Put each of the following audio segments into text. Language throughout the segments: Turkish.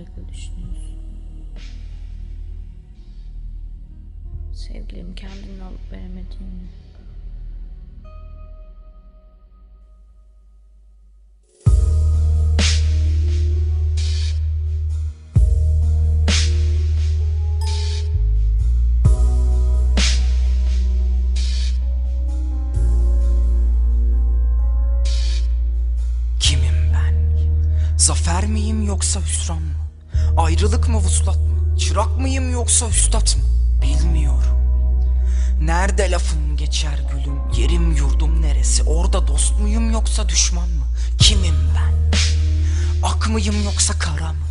sürekli düşünüyorsun? Sevgilim kendini alıp veremediğini. Zafer miyim yoksa hüsran mı? Ayrılık mı vuslat mı? Çırak mıyım yoksa üstad mı? Bilmiyorum. Nerede lafım geçer gülüm? Yerim yurdum neresi? Orada dost muyum yoksa düşman mı? Kimim ben? Ak mıyım yoksa kara mı?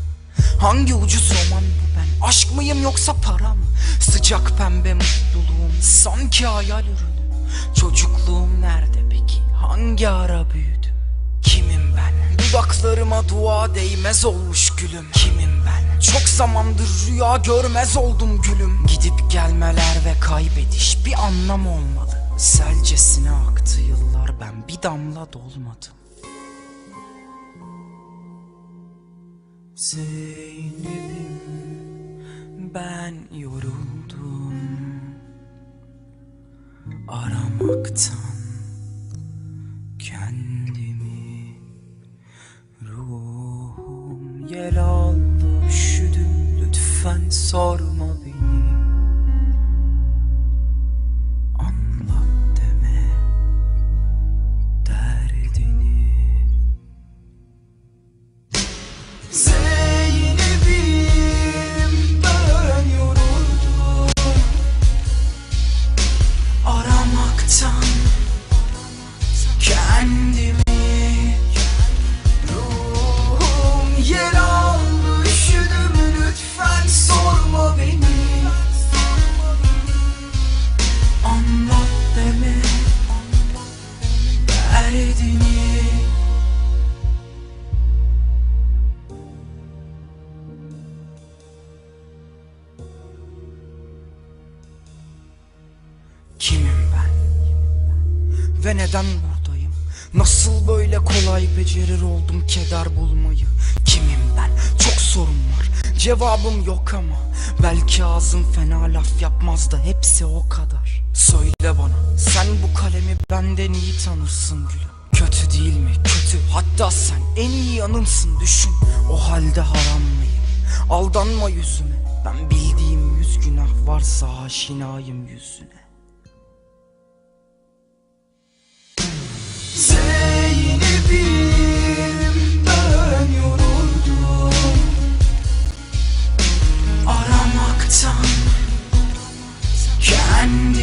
Hangi ucuz roman bu ben? Aşk mıyım yoksa para mı? Sıcak pembe mutluluğum sanki hayal ürünü. Çocukluğum nerede peki? Hangi ara büyüdüm? Kimim ben? Dudaklarıma dua değmez olmuş gülüm. Kimim? Çok zamandır rüya görmez oldum gülüm. Gidip gelmeler ve kaybediş bir anlam olmalı. Selcesine aktı yıllar ben bir damla dolmadım. Zeynep'im ben yoruldum Aramaktan sorma beni. Anlat deme derdini. Zeynep'im ben yoruldum. Aramaktan Kimim ben? Ve neden buradayım? Nasıl böyle kolay becerir oldum keder bulmayı? Kimim ben? Çok sorun var. Cevabım yok ama Belki ağzım fena laf yapmaz da hepsi o kadar Söyle bana sen bu kalemi benden iyi tanırsın gülüm Kötü değil mi? Kötü hatta sen en iyi yanımsın düşün O halde haram mıyım? Aldanma yüzüme Ben bildiğim yüz günah varsa aşinayım yüzüne and